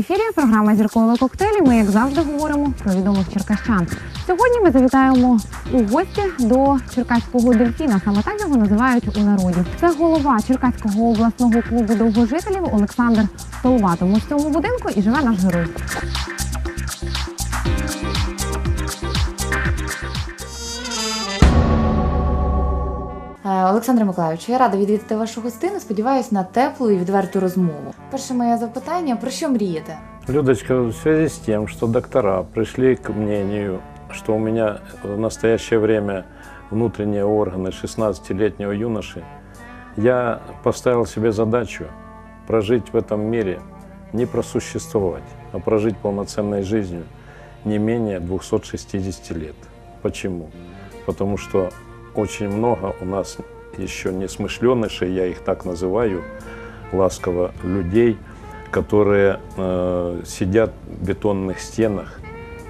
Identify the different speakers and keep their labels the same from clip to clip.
Speaker 1: ефірі програма Зіркові коктейлі. Ми, як завжди, говоримо про відомих черкащан. Сьогодні ми завітаємо у гості до черкаського дельфіна. Саме так його називають у народі. Це голова Черкаського обласного клубу довгожителів Олександр Столва. Тому в цьому будинку і живе наш герой.
Speaker 2: Олександре Миколаївичу, я рада відвідати вашу гостину. Сподіваюсь на теплу і відверту розмову. Перше моє запитання: про що мрієте?
Speaker 3: Людочка, в связи с тем, что доктора пришли к мнению, что у меня в настоящее время внутренние органы 16-летнего юноши, я поставил себе задачу прожить в этом мире, не просуществовать, а прожить полноценной жизнью не менее 260 лет. Почему? Потому что очень много у нас еще несмышленышей, я их так называю, ласково, людей, которые э, сидят в бетонных стенах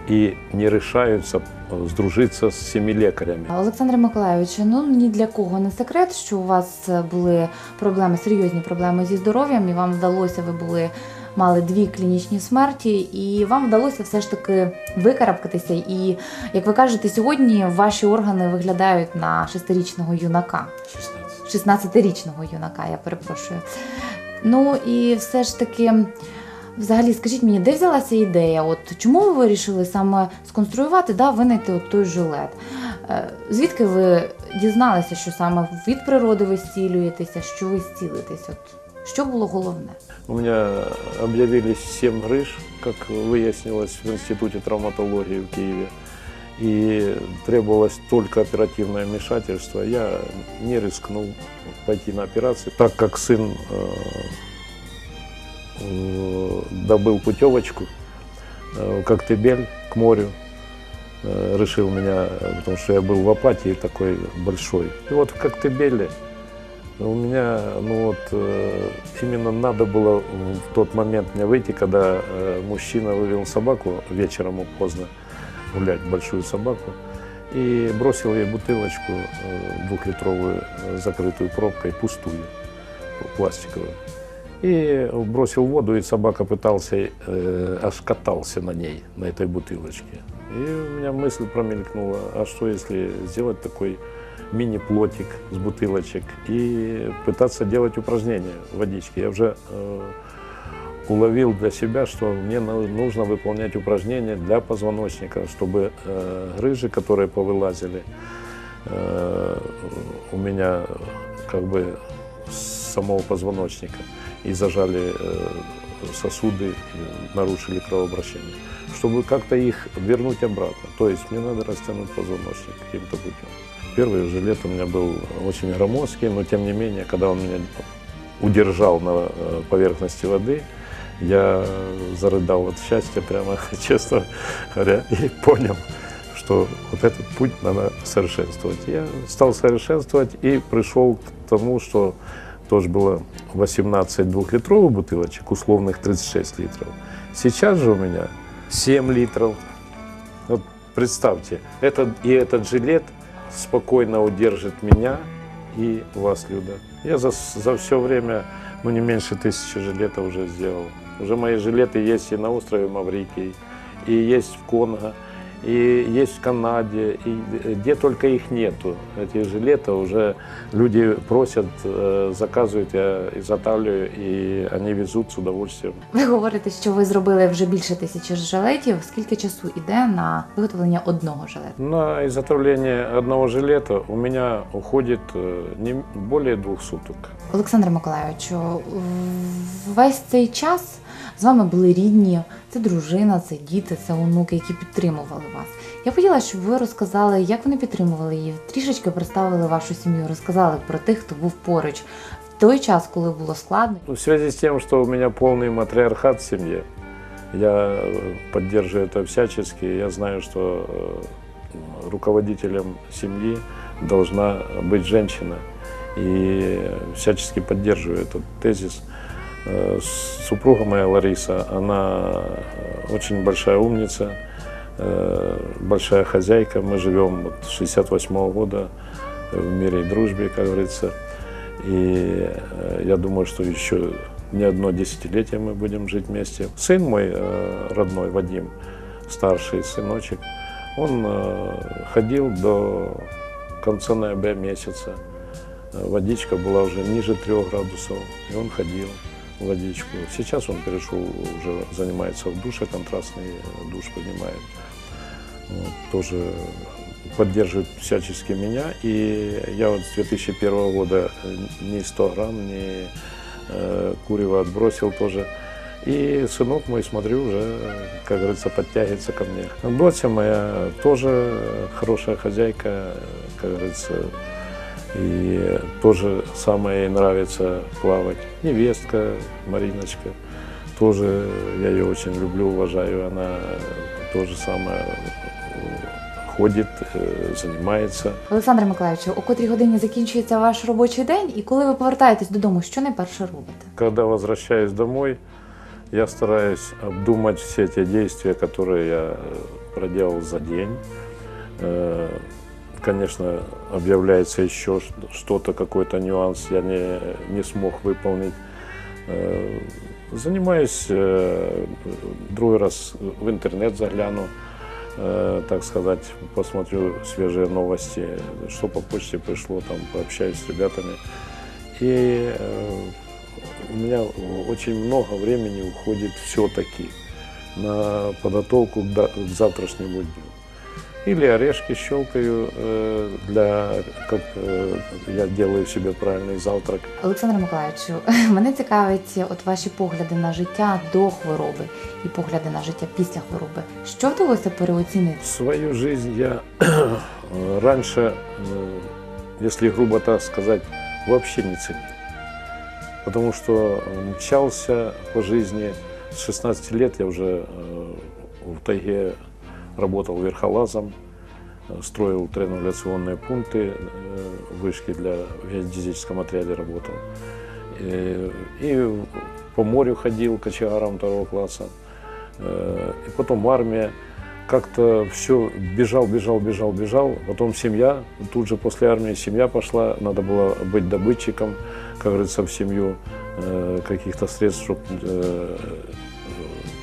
Speaker 3: и не решаются э, сдружиться с семилекарями.
Speaker 2: Олександре Миколаївичу, ну ні для кого не секрет, що у вас е, були проблеми, серйозні проблеми зі здоров'ям, і вам вдалося, ви були. Мали дві клінічні смерті, і вам вдалося все ж таки викарабкатися. І як ви кажете, сьогодні ваші органи виглядають на шестирічного юнака.
Speaker 3: 16.
Speaker 2: 16-річного юнака, я перепрошую. Ну і все ж таки, взагалі, скажіть мені, де взялася ідея? От чому ви вирішили саме сконструювати, да, винайти от той жилет? Е, Звідки ви дізналися, що саме від природи ви зцілюєтеся, що ви зцілитесь? От що було головне?
Speaker 3: У меня объявились 7 грыж, как выяснилось в Институте травматологии в Киеве. И требовалось только оперативное вмешательство. Я не рискнул пойти на операцию, так как сын э, э, добыл путевочку э, в Коктебель к морю. Э, решил меня, э, потому что я был в апатии такой большой. И вот в Коктебеле у меня, ну вот, э, именно надо было в тот момент мне выйти, когда э, мужчина вывел собаку вечером поздно гулять, большую собаку, и бросил ей бутылочку э, двухлитровую, закрытую пробкой, пустую, пластиковую. И бросил воду, и собака пытался, э, аж катался на ней, на этой бутылочке. И у меня мысль промелькнула, а что если сделать такой мини-плотик с бутылочек и пытаться делать упражнения в водичке. Я уже э, уловил для себя, что мне на- нужно выполнять упражнения для позвоночника, чтобы э, грыжи, которые повылазили э, у меня как бы с самого позвоночника и зажали э, сосуды, и нарушили кровообращение, чтобы как-то их вернуть обратно. То есть мне надо растянуть позвоночник каким-то путем. Первый жилет у меня был очень громоздкий, но тем не менее, когда он меня удержал на э, поверхности воды, я зарыдал от счастья прямо, честно говоря, и понял, что вот этот путь надо совершенствовать. Я стал совершенствовать и пришел к тому, что тоже было 18 двухлитровых бутылочек, условных 36 литров. Сейчас же у меня 7 литров. Вот представьте, этот, и этот жилет спокойно удержит меня и вас, Люда. Я за, за все время, ну не меньше тысячи жилетов уже сделал. Уже мои жилеты есть и на острове Маврикий, и есть в Конго, и есть в Канаде, и где только их нету. Эти жилеты уже люди просят, э, заказывают, я изготавливаю, и они везут с удовольствием.
Speaker 2: Ви говорите, що ви зробили вже більше тисячі жилетів. Скільки часу йде на виготовлення одного жилету?
Speaker 3: На изготовление одного жилета у меня уходит э, не более двух суток.
Speaker 2: Олександре Миколайовичу, в- весь цей час з вами були рідні, це дружина, це діти, це онуки, які підтримували вас. Я хотіла, щоб ви розказали, як вони підтримували її, трішечки представили вашу сім'ю, розказали про тих, хто був поруч в той час, коли було складно.
Speaker 3: В связи с тем, что у меня полный матриархат в семье, я э, поддерживаю это всячески. Я знаю, что э, руководителем семьи должна быть женщина. И всячески поддерживаю этот тезис. Э, Супруга моя Лариса, она э, очень большая умница, э, большая хозяйка. Мы живем с 68 года в мире и дружбе, как говорится. И я думаю, что еще не одно десятилетие мы будем жить вместе. Сын мой родной, Вадим, старший сыночек, он ходил до конца ноября месяца. Водичка была уже ниже трех градусов, и он ходил водичку. Сейчас он перешел, уже занимается в душе, контрастный э, душ поднимает. Вот, тоже поддерживает всячески меня. И я вот с 2001 года э, ни 100 грамм, ни э, курева отбросил тоже. И сынок мой, смотрю, уже, э, как говорится, подтягивается ко мне. Дося моя тоже хорошая хозяйка, как говорится, и тоже самое ей нравится плавать. Невестка Мариночка, тоже я ее очень люблю, уважаю. Она тоже самое э, ходит, э, занимается.
Speaker 2: Олександре Миколаївичу, о котрій годині закінчується ваш робочий день, і коли ви повертаєтесь додому, що найперше робите?
Speaker 3: Когда возвращаюсь домой, я стараюсь обдумать все те действия, которые я э, проделал за день. Конечно, объявляется еще что-то, какой-то нюанс я не, не смог выполнить. Э, Занимаюсь, э, другой раз в интернет загляну, э, так сказать, посмотрю свежие новости, что по почте пришло, там пообщаюсь с ребятами. И у меня очень много времени уходит все-таки на подготовку к завтрашнему дню. Или орешки щелкаю э, для, как э, я делаю себе правильный завтрак.
Speaker 2: Олександре Миколаївичу, мене цікавить от ваші погляди на життя до хвороби і погляди на життя після хвороби. Що вдалося переоцінити?
Speaker 3: Свою жизнь я э, раньше, э, если грубо так сказать, вообще не ценил. Потому что мчался по жизни. С 16 лет я уже э, в тайге работал верхолазом, э, строил тренингационные пункты, э, вышки для в отряде работал. И, и по морю ходил кочегаром второго класса. Э, И потом армия как-то все бежал, бежал, бежал, бежал. Потом семья, тут же после армии семья пошла, надо было быть добытчиком, как говорится, в семью э, каких-то средств, чтоб, э,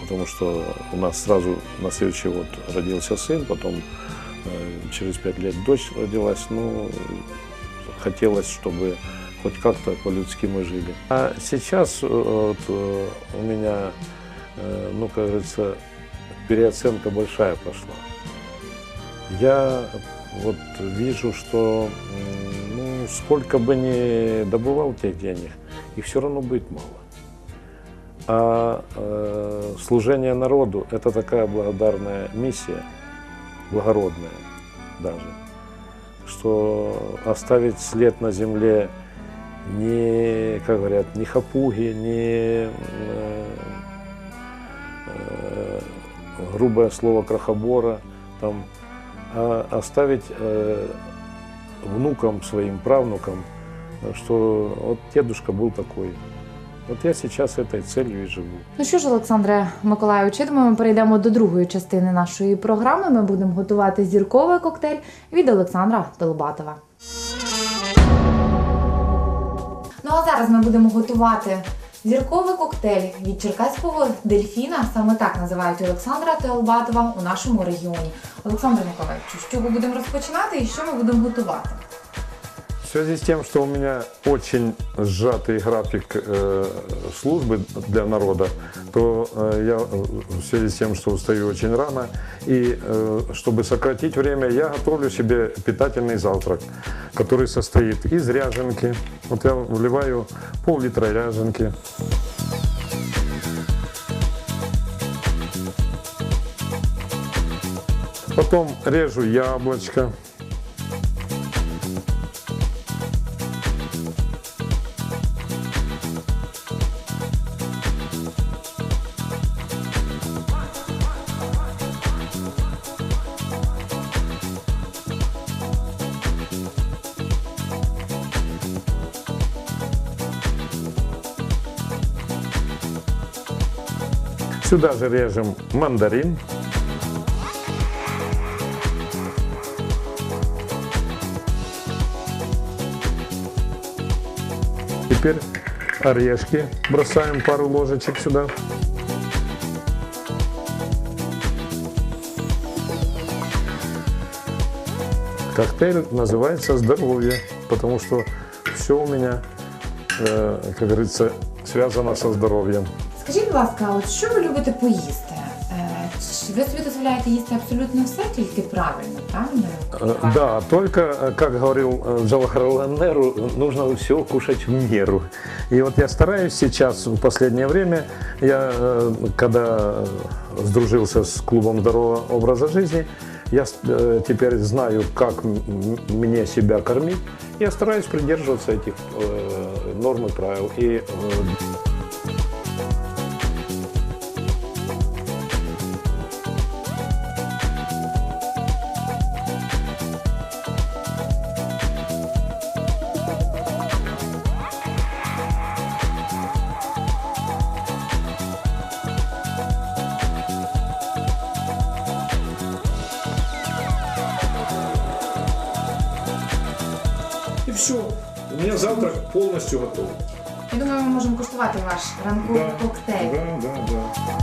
Speaker 3: потому что у нас сразу на следующий год родился сын, потом э, через пять лет дочь родилась. Ну, хотелось, чтобы хоть как-то по-людски мы жили. А сейчас э, вот, э, у меня, ну, говорится, переоценка большая пошла. Я вот вижу, что ну, сколько бы ни добывал тех денег, их все равно будет мало. А э, служение народу – это такая благодарная миссия, благородная даже, что оставить след на земле не, как говорят, не хапуги, не э, э, грубое слово крохобора, там, а оставить э, внукам своим, правнукам, что вот дедушка был такой. Вот я сейчас этой целью и живу.
Speaker 2: Ну що ж, Олександре Миколаївичу, я думаю, ми перейдемо до другої частини нашої програми. Ми будемо готувати зірковий коктейль від Олександра Долбатова. Ну а зараз ми будемо готувати зірковий коктейль від черкаського дельфіна. Саме так називають Олександра Теолбатова у нашому регіоні. Олександре Миколаївичу, що ми будемо розпочинати і що ми будемо готувати?
Speaker 3: В связи с тем, что у меня очень сжатый график э, службы для народа, то э, я э, в связи с тем, что устаю очень рано, и э, чтобы сократить время, я готовлю себе питательный завтрак, который состоит из ряженки. Вот я вливаю пол-литра ряженки. Потом режу яблочко. Сюда же режем мандарин. Теперь Орешки бросаем пару ложечек сюда. Коктейль называется «Здоровье», потому что все у меня, э, как говорится, связано со здоровьем.
Speaker 2: Скажіть, будь ласка, от що ви любите поїсти? Е, чи ви собі дозволяєте їсти абсолютно все, тільки правильно, правильно?
Speaker 3: Э, Да, только, э, как говорил э, Джавахарлал Неру, нужно все кушать в меру. И вот я стараюсь сейчас, в последнее время, я э, когда э, сдружился с клубом здорового образа жизни, я э, теперь знаю, как м- м- мне себя кормить. Я стараюсь придерживаться этих э, норм и правил. И э, И меня завтрак полностью готов.
Speaker 2: Я думаю, ми можемо куштувати ваш ранковий коктейль.
Speaker 3: Да, да, да.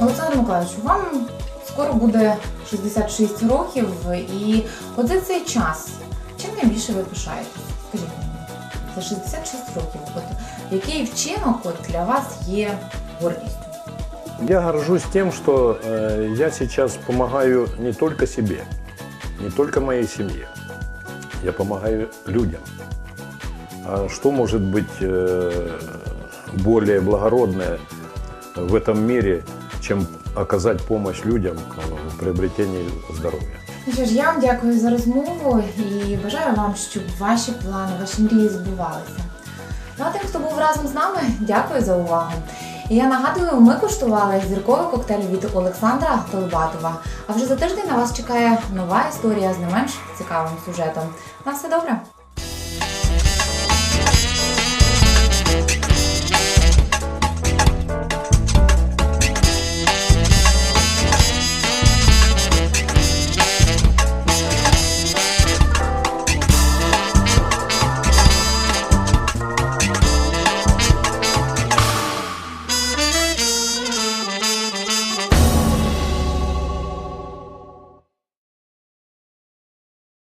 Speaker 2: Олександр Миколаївич, вам скоро буде 66 років, і за цей час чим найбільше ви пишаєтесь? Скажіть мені, за 66 років, от який вчинок от для вас є гордістю?
Speaker 3: Я горжусь тем, что э, я сейчас помогаю не только себе, не только моей семье. Я помогаю людям. А что может быть э, более благородное в этом мире, чем оказать помощь людям э, в приобретении здоровья?
Speaker 2: Ну що ж, я вам дякую за розмову і бажаю вам, щоб ваші плани, ваші мрії збувалися. Ну а тим, хто був разом з нами, дякую за увагу. І я нагадую, ми куштували зірковий коктейль від Олександра Толбатова. А вже за тиждень на вас чекає нова історія з не менш цікавим сюжетом. На все добре!